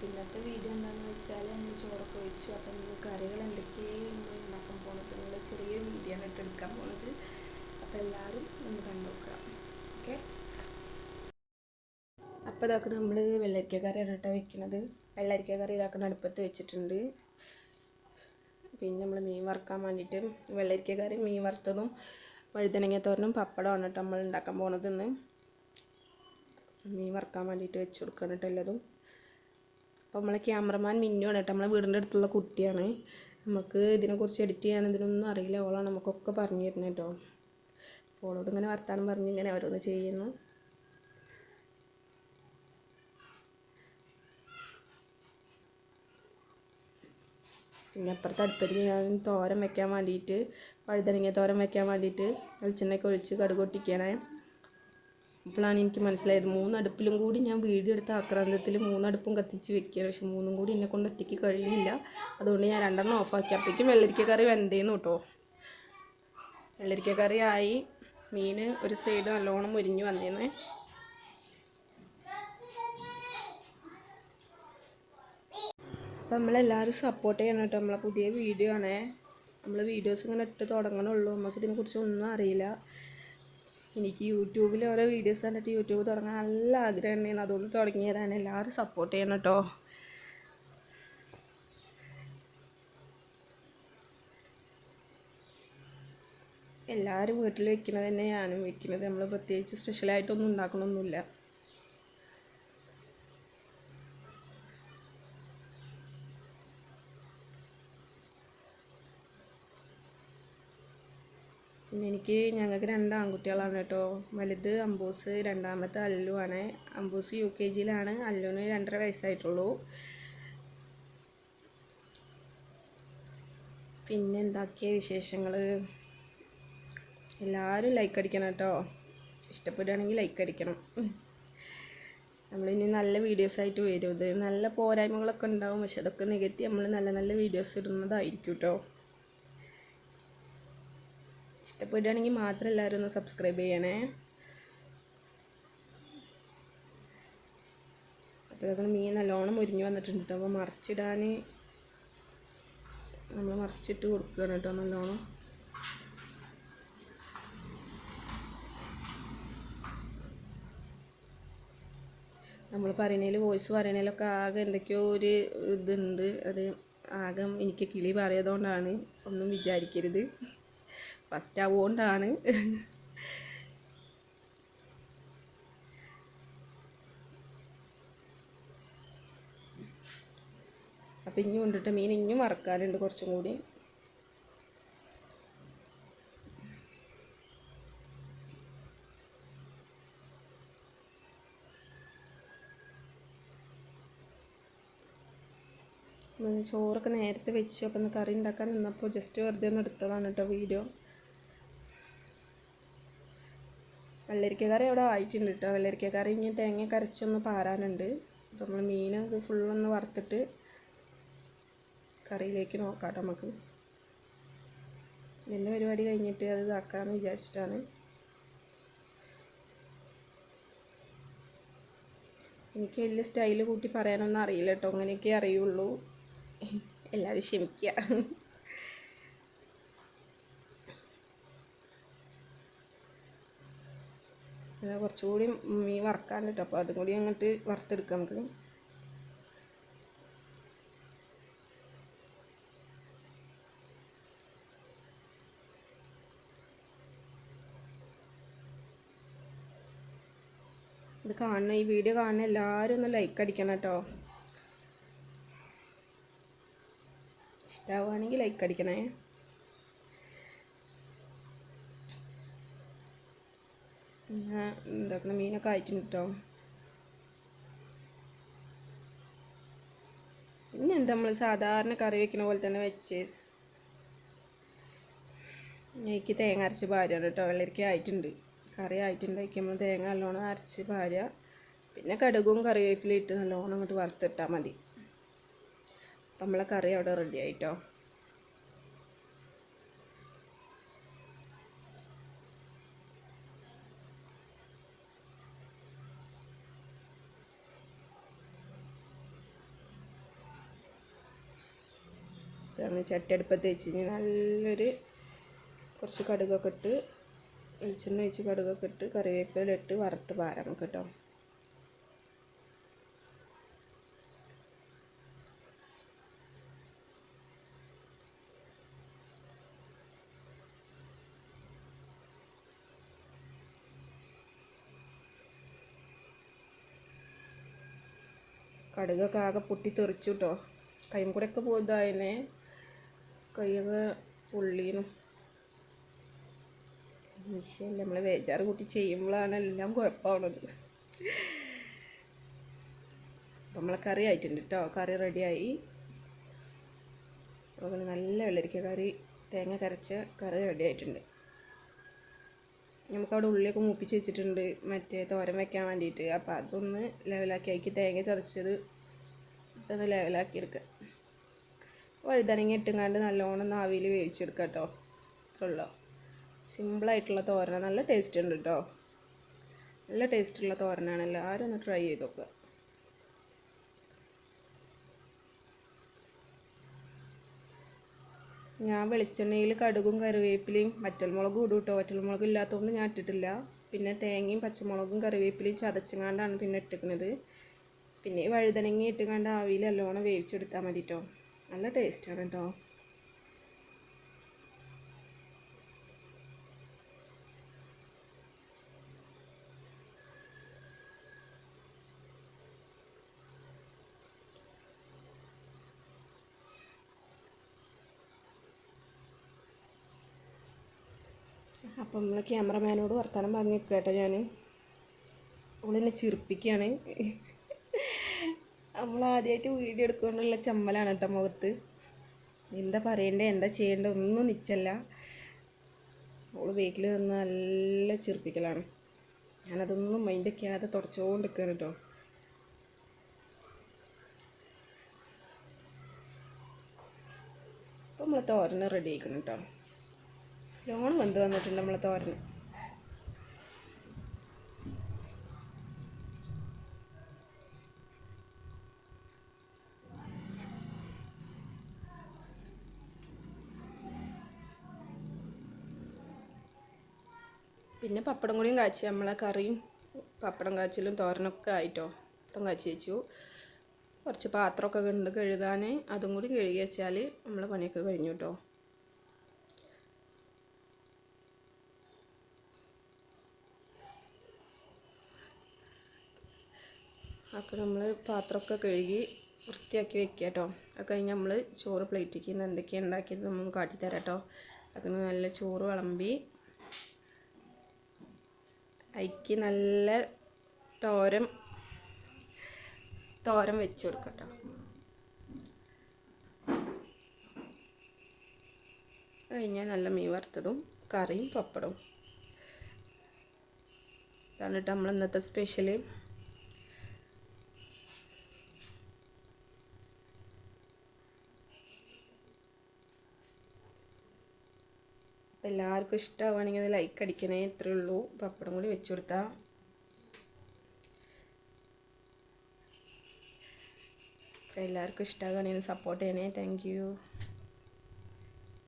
അപ്പോൾ ഇന്നത്തെ വീഡിയോ എന്താണെന്ന് വെച്ചാൽ ഞാൻ ചോറൊക്കെ വെച്ചു. അപ്പം ഇന്ന് കറികൾ എന്തൊക്കെയാണ് ഉണ്ടാക്കാൻ പോണത്? നിങ്ങൾ ചെറിയ വീഡിയോ ആണ് ഇട്ട് എടുക്കാൻ പോണത്. അപ്പം എല്ലാവരും ഒന്ന് കണ്ടു നോക്കുക. ഓക്കെ? അപ്പോൾ ഇതാക്കണം നമ്മൾ വെള്ളരിക്ക കറി കേട്ടോ വെക്കുന്നത് വെള്ളരിക്ക കറി ഇതാക്കണം അടുപ്പത്ത് വെച്ചിട്ടുണ്ട്. പിന്നെ നമ്മൾ മീൻ വറുക്കാൻ വേണ്ടിയിട്ട് വെള്ളരിക്ക കറി മീൻ വറുത്തതും വഴുതനങ്ങ തോരനും പപ്പടമാണ് കേട്ടോ നമ്മൾ ഉണ്ടാക്കാൻ പോണത് ഇന്ന്. മീൻ വറുക്കാൻ വേണ്ടിയിട്ട് വെച്ച് കൊടുക്കണം കേട്ടോ എല്ലാതും. അപ്പോൾ നമ്മളെ ക്യാമറമാൻ മിന്നുവാണ് കേട്ടോ. നമ്മളെ വീടിന്റെ അടുത്തുള്ള കുട്ടിയാണ്. നമുക്ക് ഇതിനെക്കുറിച്ച് എഡിറ്റ് ചെയ്യാൻ ഇതിനൊന്നും അറിയില്ല. ഓളാണ് നമുക്കൊക്കെ പറഞ്ഞു തരുന്നത് കേട്ടോ. ഓളോട് ഇങ്ങനെ വർത്താനം പറഞ്ഞ് ഇങ്ങനെ ഓരോന്ന് ചെയ്യുന്നു. പിന്നെ അപ്പുറത്തെ അടുപ്പത്തിൽ ഞാൻ തോരം വെക്കാൻ വേണ്ടിയിട്ട് വഴുതനങ്ങ തോരം വെക്കാൻ വേണ്ടിയിട്ട് വെളിച്ചെണ്ണയൊക്കെ ഒഴിച്ച് കടുക് പൊട്ടിക്കണേ അപ്പോഴാണ് എനിക്ക് മനസ്സിലായത് മൂന്നടുപ്പിലും കൂടി ഞാൻ വീഡിയോ എടുത്ത ആക്രാന്തത്തിൽ മൂന്നടുപ്പും കത്തിച്ച് വെക്കുകയാണ്. പക്ഷെ മൂന്നും കൂടി എന്നെ കൊണ്ട് ഒറ്റയ്ക്ക് കഴിയുന്നില്ല അതുകൊണ്ട് ഞാൻ രണ്ടെണ്ണം ഓഫാക്കി അപ്പോഴേക്കും വെള്ളരിക്ക കറി വെന്തേന്ന് കേട്ടോ വെള്ളരിക്ക കറി ആയി. മീൻ ഒരു സൈഡ് നല്ലോണം മുരിഞ്ഞു വന്നേന്ന്. അപ്പം നമ്മളെല്ലാവരും സപ്പോർട്ട് ചെയ്യണം കേട്ടോ നമ്മളെ പുതിയ വീഡിയോ ആണേ. നമ്മൾ വീഡിയോസ് ഇങ്ങനെ ഇട്ട് തുടങ്ങണുള്ളൂ നമുക്ക് ഇതിനെക്കുറിച്ച് ഒന്നും അറിയില്ല. എനിക്ക് യൂട്യൂബിൽ ഓരോ വീഡിയോസ് കണ്ടിട്ട് യൂട്യൂബ് തുടങ്ങാൻ നല്ല ആഗ്രഹം ഉണ്ടായിരുന്നു അതുകൊണ്ട് തുടങ്ങിയതാണ്. എല്ലാവരും സപ്പോർട്ട് ചെയ്യണം കേട്ടോ. എല്ലാവരും വീട്ടിൽ വെക്കുന്നത് തന്നെ ഞാനും വെക്കുന്നത് നമ്മൾ പ്രത്യേകിച്ച് സ്പെഷ്യലായിട്ടൊന്നും ഉണ്ടാക്കണമൊന്നുമില്ല പിന്നെ എനിക്ക് ഞങ്ങൾക്ക് രണ്ട് ആൺകുട്ടികളാണ് കേട്ടോ. വലുത് അമ്പൂസ് രണ്ടാമത്തെ അല്ലു ആണ് അമ്പൂസ് യു കെ ജിയിലാണ്. അല്ലുവിന് രണ്ടര വയസ്സായിട്ടുള്ളൂ. പിന്നെ എന്താക്കിയ വിശേഷങ്ങൾ എല്ലാവരും ലൈക്ക് അടിക്കണം കേട്ടോ. ഇഷ്ടപ്പെടുകയാണെങ്കിൽ ലൈക്ക് അടിക്കണം. നമ്മളിനി നല്ല വീഡിയോസ് ആയിട്ട് വരും. ഇത് നല്ല പോരായ്മകളൊക്കെ ഉണ്ടാവും. പക്ഷെ അതൊക്കെ നികത്തി നമ്മൾ നല്ല നല്ല വീഡിയോസ് ഇടുന്നതായിരിക്കും കേട്ടോ. ഇഷ്ടപ്പെടുകയാണെങ്കിൽ മാത്രം എല്ലാവരും ഒന്ന് സബ്സ്ക്രൈബ് ചെയ്യണേ. അപ്പോൾ ഇതൊക്കെ മീൻ നല്ലോണം മുരിഞ്ഞ് വന്നിട്ടുണ്ട് കേട്ടോ അപ്പോൾ മറിച്ചിടാൻ നമ്മൾ മറിച്ചിട്ട് കൊടുക്കുകയാണ് കേട്ടോ നല്ലോണം. നമ്മൾ പറയണതിൽ വോയിസ് പറയണതിലൊക്കെ ആകെ എന്തൊക്കെയോ ഒരു ഇതുണ്ട്. അത് ആകെ എനിക്ക് കിളി പറയതുകൊണ്ടാണ് ഒന്നും വിചാരിക്കരുത്. ഫസ്റ്റ് അതുകൊണ്ടാണ് അപ്പം ഇനി കൊണ്ടിട്ട് മീൻ ഇനിയും വറക്കാനുണ്ട് കുറച്ചും കൂടി. ചോറൊക്കെ നേരത്തെ വെച്ച്. അപ്പം കറി ഉണ്ടാക്കാൻ നിന്നപ്പോൾ ജസ്റ്റ് വെറുതെ ഒന്ന് എടുത്തതാണ് കേട്ടോ വീഡിയോ. വെള്ളരിക്ക കറി അവിടെ ആയിട്ടുണ്ട് കേട്ടോ വെള്ളരിക്ക കറി ഇനി തേങ്ങ കരച്ചൊന്ന് പാരാനുണ്ട്. അപ്പം നമ്മൾ മീൻ ഇത് ഫുള്ളൊന്ന് വറുത്തിട്ട് കറിയിലേക്ക് നോക്കാം നമുക്ക് ഇതിന്റെ പരിപാടി കഴിഞ്ഞിട്ട് അത് ഇതാക്കാമെന്ന് വിചാരിച്ചിട്ടാണ്. എനിക്ക് വലിയ സ്റ്റൈൽ കൂട്ടി പറയാനൊന്നും അറിയില്ല കേട്ടോ അങ്ങനെയൊക്കെ അറിയുള്ളൂ. എല്ലാവരും ക്ഷമിക്കുക കുറച്ചുകൂടി മീൻ വറക്കാൻ കേട്ടോ അപ്പോൾ അതും കൂടി അങ്ങോട്ട് വറുത്തെടുക്കാം നമുക്ക് ഇത് കാണുന്ന ഈ വീഡിയോ കാണുന്ന എല്ലാവരും ഒന്ന് ലൈക്ക് അടിക്കണം കേട്ടോ. ഇഷ്ടമാവുകയാണെങ്കിൽ ലൈക്ക് അടിക്കണേ. ഞാൻ മീനൊക്കെ ആയിട്ടുണ്ട് കേട്ടോ പിന്നെ എന്താ നമ്മൾ സാധാരണ കറി വെക്കുന്ന പോലെ തന്നെ വെച്ച്. എനിക്ക് തേങ്ങ അരച്ച് ഭാര്യയാണ് കേട്ടോ വെള്ളരിക്ക ആയിട്ടുണ്ട്. കറി ആയിട്ടുണ്ട് വയ്ക്കുമ്പോൾ തേങ്ങ നല്ലോണം അരച്ച് ഭാര്യ പിന്നെ കടുകും കറിവേപ്പിലും ഇട്ട് നല്ലോണം അങ്ങോട്ട് വറുത്തിട്ടാൽ മതി. അപ്പം നമ്മളെ കറി അവിടെ റെഡി ആയിട്ടോ ഒന്ന് ചട്ടി അടുപ്പത്ത് വെച്ച് കഴിഞ്ഞ് നല്ലൊരു കുറച്ച് കടുകൊക്കെ ഇട്ട് വെളിച്ചെണ്ണ ഒഴിച്ച് കടുകൊക്കെ ഇട്ട് കറിവേപ്പില ഇട്ട് വറുത്ത് പാരാം നമുക്ക് കേട്ടോ. കടുകൊക്കെ ആകെ പൊട്ടി തെറിച്ചു കേട്ടോ. കൈയും പോകുന്നതായിരുന്നേ കൈയൊക്കെ പൊള്ളീനും വിഷയമല്ല. നമ്മൾ വേജാറ് കൂട്ടി ചെയ്യുമ്പോഴാണ് എല്ലാം കുഴപ്പമാണത് നമ്മളെ കറി ആയിട്ടുണ്ട് കേട്ടോ കറി റെഡിയായി. അതുപോലെ നല്ല വെള്ളരിക്ക കറി തേങ്ങ കരച്ച കറി റെഡി ആയിട്ടുണ്ട്. നമുക്കവിടെ ഉള്ളിയൊക്കെ മൂപ്പിച്ച് വെച്ചിട്ടുണ്ട്. മറ്റേ തോരൻ വെക്കാൻ വേണ്ടിയിട്ട്. അപ്പോൾ അതൊന്ന് ലെവലാക്കി. അതിക്ക് തേങ്ങ ചതച്ചത് ഒന്ന് ലെവലാക്കി എടുക്കുക വഴുതനങ്ങ ഇട്ടുങ്ങാണ്ട് നല്ലോണം ആവിയിൽ വേവിച്ചെടുക്കുക കേട്ടോ. ഉള്ളോ. സിമ്പിളായിട്ടുള്ള തോരൻ നല്ല ടേസ്റ്റ് ഉണ്ട് കേട്ടോ. നല്ല ടേസ്റ്റുള്ള തോരനാണ് എല്ലാവരും ഒന്ന് ട്രൈ ചെയ്ത് നോക്കുക ഞാൻ വെളിച്ചെണ്ണയിൽ കടുകും കറിവേപ്പിലയും വറ്റൽമുളകും ഇടും കേട്ടോ. വറ്റൽമുളക് ഇല്ലാത്തതുകൊണ്ട് ഞാൻ ഇട്ടിട്ടില്ല. പിന്നെ തേങ്ങയും പച്ചമുളകും കറിവേപ്പിലയും ചതച്ചങ്ങാണ്ടാണ് പിന്നെ ഇട്ടിക്കുന്നത് പിന്നെ വഴുതനങ്ങ ഇട്ടുകൊണ്ട് ആവിയിൽ നല്ലോണം വേവിച്ചെടുത്താൽ മതി കേട്ടോ. നല്ല ടേസ്റ്റാണ് കേട്ടോ അപ്പം നമ്മൾ ക്യാമറമാനോട് വർത്തമാനം പറഞ്ഞു കേട്ടോ ഞാൻ അവളെന്നെ ചിരിപ്പിക്കുകയാണ് നമ്മൾ ആദ്യമായിട്ട് വീഡിയോ എടുക്കുകൊണ്ടുള്ള ചമ്മലാണ് കേട്ടോ മുഖത്ത്. എന്താ പറയണ്ടേ? എന്താ ചെയ്യേണ്ടേ? ഒന്നും നിച്ചല്ല. അവൾ വീട്ടിൽ നിന്ന് നല്ല ചെറുപ്പിക്കലാണ്. ഞാനതൊന്നും മൈൻഡൊക്കെയാതെ തുടച്ചുകൊണ്ട് നിൽക്കുകയാണ് കേട്ടോ. അപ്പോൾ നമ്മൾ തോരന് റെഡി ആക്കണം കേട്ടോ. ലോൺ വന്ന് വന്നിട്ടുണ്ട് നമ്മളെ തോരന്. പിന്നെ പപ്പടം കൂടിയും കാച്ചി. നമ്മളെ കറിയും പപ്പടം കാച്ചിലും തോരനൊക്കെ ആയിട്ടോ. പപ്പടം കാച്ചി വെച്ചു. കുറച്ച് പാത്രമൊക്കെ ഉണ്ട് കഴുകാൻ അതും കൂടി കഴുകി വെച്ചാൽ നമ്മളെ പണിയൊക്കെ കഴിഞ്ഞു കേട്ടോ അപ്പോൾ നമ്മൾ പാത്രമൊക്കെ കഴുകി വൃത്തിയാക്കി വെക്കുക കേട്ടോ അത് കഴിഞ്ഞ് നമ്മൾ ചോറ് പ്ലേറ്റിലേക്ക് എന്തൊക്കെയാണ് ഉണ്ടാക്കിയത് നമ്മൾ കാട്ടിത്തരാം കേട്ടോ അതിന് നല്ല ചോറ് വിളമ്പി അതിക്ക് നല്ല തോരം തോരം വെച്ച് കൊടുക്കട്ടെ. കേട്ടോ കഴിഞ്ഞാൽ നല്ല മീൻ വറുത്തതും കറിയും പപ്പടവും. ഇതാണ് കേട്ടോ നമ്മൾ ഇന്നത്തെ സ്പെഷ്യൽ അപ്പോൾ എല്ലാവർക്കും ഇഷ്ടമാവുകയാണെങ്കിൽ അത് ലൈക്ക് അടിക്കണേ. ഇത്രയേ ഉള്ളൂ. പപ്പടം കൂടി വെച്ച് കൊടുത്താൽ എല്ലാവർക്കും ഇഷ്ടമാവുകയാണെങ്കിൽ സപ്പോർട്ട് ചെയ്യണേ. താങ്ക്